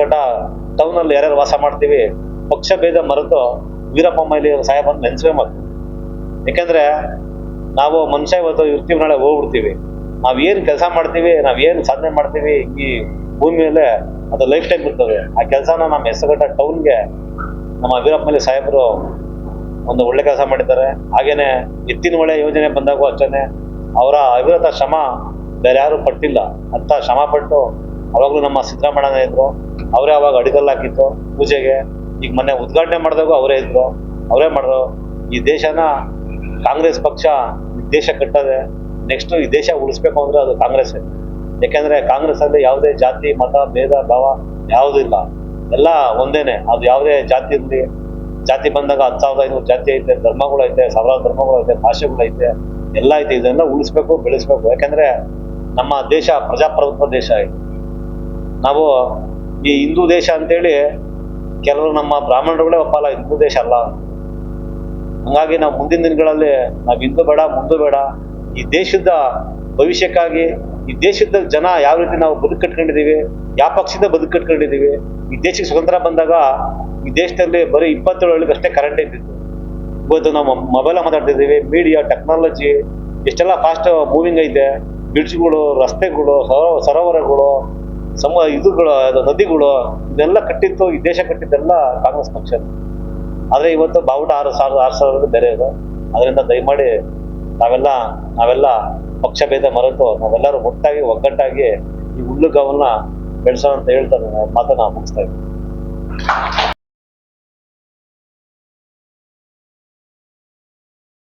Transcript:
Hesaraghatta town ಅಲ್ಲಿ ಯಾರ್ಯಾರು ವಾಸ ಮಾಡ್ತೀವಿ, ಪಕ್ಷ ಭೇದ ಮರೆತು ವೀರಪ್ಪ ಮೈಲಿ ಸಾಹೇಬನ್ನು ನೆನ್ಸ್ವೇ ಮತ್ತು ಯಾಕಂದ್ರೆ ನಾವು ಮನುಷ್ಯ ಇವತ್ತು ಇರ್ತೀವಿ ನಾಳೆ ಹೋಗ್ಬಿಡ್ತೀವಿ. ನಾವ್ ಏನ್ ಕೆಲಸ ಮಾಡ್ತೀವಿ, ನಾವ್ ಏನ್ ಸಾಧನೆ ಮಾಡ್ತೀವಿ ಈ ಭೂಮಿ ಅದು ಲೈಫ್ ಟೈಮ್ ಇರ್ತದೆ. ಆ ಕೆಲಸನ ನಮ್ಮ ಹೆಸರುಗಟ್ಟ ಟೌನ್ಗೆ ನಮ್ಮ ವೀರಪ್ಪ ಮೈಲಿ ಸಾಹೇಬರು ಒಂದು ಒಳ್ಳೆ ಕೆಲಸ ಮಾಡಿದ್ದಾರೆ. ಹಾಗೇನೆ ಎತ್ತಿನ ಒಳ್ಳೆ ಯೋಜನೆ ಬಂದಾಗೂ ಅಷ್ಟೇ ಅವರ ಅವಿರತ ಶ್ರಮ ಬೇರೆ ಯಾರು ಪಟ್ಟಿಲ್ಲ. ಅಂತ ಶ್ರಮ ಪಟ್ಟು ಅವಾಗಲೂ ನಮ್ಮ ಸಿದ್ದರಾಮಯ್ಯನ ಇದ್ರು. ಅವರೇ ಅವಾಗ ಅಡಿಗಲ್ ಹಾಕಿತ್ತು ಪೂಜೆಗೆ. ಈಗ ಮೊನ್ನೆ ಉದ್ಘಾಟನೆ ಮಾಡಿದಾಗೂ ಅವರೇ ಇದ್ರು. ಅವರೇ ಮಾಡಿದ್ರು ಈ ದೇಶನ ಕಾಂಗ್ರೆಸ್ ಪಕ್ಷ ದೇಶ ಕಟ್ಟದೆ. ನೆಕ್ಸ್ಟ್ ಈ ದೇಶ ಉಳಿಸ್ಬೇಕು ಅಂದ್ರೆ ಅದು ಕಾಂಗ್ರೆಸ್ ಯಾಕೆಂದ್ರೆ ಕಾಂಗ್ರೆಸ್ ಅಲ್ಲಿ ಯಾವುದೇ ಜಾತಿ, ಮತ, ಭೇದ, ಭಾವ ಯಾವುದೂ ಇಲ್ಲ. ಎಲ್ಲ ಒಂದೇನೆ. ಅದು ಯಾವುದೇ ಜಾತಿ ಇರಲಿ. ಜಾತಿ ಬಂದಾಗ ಹತ್ತು ಸಾವಿರದ ಐನೂರು ಜಾತಿ ಐತೆ, ಧರ್ಮಗಳು ಐತೆ, ಸಾವಿರಾರು ಧರ್ಮಗಳು ಐತೆ, ಭಾಷೆಗಳು ಐತೆ, ಎಲ್ಲ ಐತೆ. ಇದನ್ನ ಉಳಿಸ್ಬೇಕು, ಬೆಳೆಸ್ಬೇಕು. ಯಾಕಂದ್ರೆ ನಮ್ಮ ದೇಶ ಪ್ರಜಾಪ್ರಭುತ್ವ ದೇಶ ಇದು. ನಾವು ಈ ಹಿಂದೂ ದೇಶ ಅಂತೇಳಿ ಕೆಲವರು ನಮ್ಮ ಬ್ರಾಹ್ಮಣರುಗಳೇ ಒಪ್ಪಲ್ಲ, ಹಿಂದೂ ದೇಶ ಅಲ್ಲ. ಹಂಗಾಗಿ ನಾವು ಮುಂದಿನ ದಿನಗಳಲ್ಲಿ ನಾವು ಹಿಂದೂ ಬೇಡ, ಮುಂದೂ ಬೇಡ ಈ ದೇಶದ ಭವಿಷ್ಯಕ್ಕಾಗಿ, ಈ ದೇಶದ ಜನ ಯಾವ ರೀತಿ ನಾವು ಬದುಕು ಕಟ್ಕೊಂಡಿದ್ದೀವಿ, ಯಾವ ಪಕ್ಷದ ಬದುಕು ಕಟ್ಕೊಂಡಿದ್ದೀವಿ, ಈ ದೇಶಕ್ಕೆ ಸ್ವತಂತ್ರ ಬಂದಾಗ ಈ ದೇಶದಲ್ಲಿ ಬರೀ ಇಪ್ಪತ್ತೇಳು ಅಷ್ಟೇ ಕರೆಂಟ್ ಇದ್ದಿತ್ತು ಇವತ್ತು ನಾವು ಮೊಬೈಲ್ ಮಾತಾಡ್ತಿದ್ದೀವಿ ಮೀಡಿಯಾ ಟೆಕ್ನಾಲಜಿ ಎಷ್ಟೆಲ್ಲ ಫಾಸ್ಟ್ ಮೂವಿಂಗ್ ಐತೆ ಬ್ರಿಡ್ಜ್ಗಳು ರಸ್ತೆಗಳು, ಸರೋ- ಸರೋವರಗಳು ಸಮ ಇದುಗಳು ನದಿಗಳು, ಇದೆಲ್ಲ ಕಟ್ಟಿತ್ತು ಈ ದೇಶ ಕಟ್ಟಿದ್ದೆಲ್ಲ ಕಾಂಗ್ರೆಸ್ ಪಕ್ಷ ಆದರೆ ಇವತ್ತು ಬಾವುಟ ಆರು ಸಾವಿರದ ಆರು ಸಾವಿರದ ಬೇರೆ ಇದೆ. ಅದರಿಂದ ದಯಮಾಡಿ ನಾವೆಲ್ಲ ನಾವೆಲ್ಲ ಪಕ್ಷ ಭೇದ ಮರೆತು ನಾವೆಲ್ಲರೂ ಒಟ್ಟಾಗಿ, ಒಗ್ಗಟ್ಟಾಗಿ ಈ ಹುಲ್ಲುಗಾವನ್ನ ಬೆಳೆಸೋಣ ಅಂತ ಹೇಳ್ತಾರೆ ಮಾತನ್ನ ಮುಗಿಸ್ತಾ ಇದ್ದೀನಿ.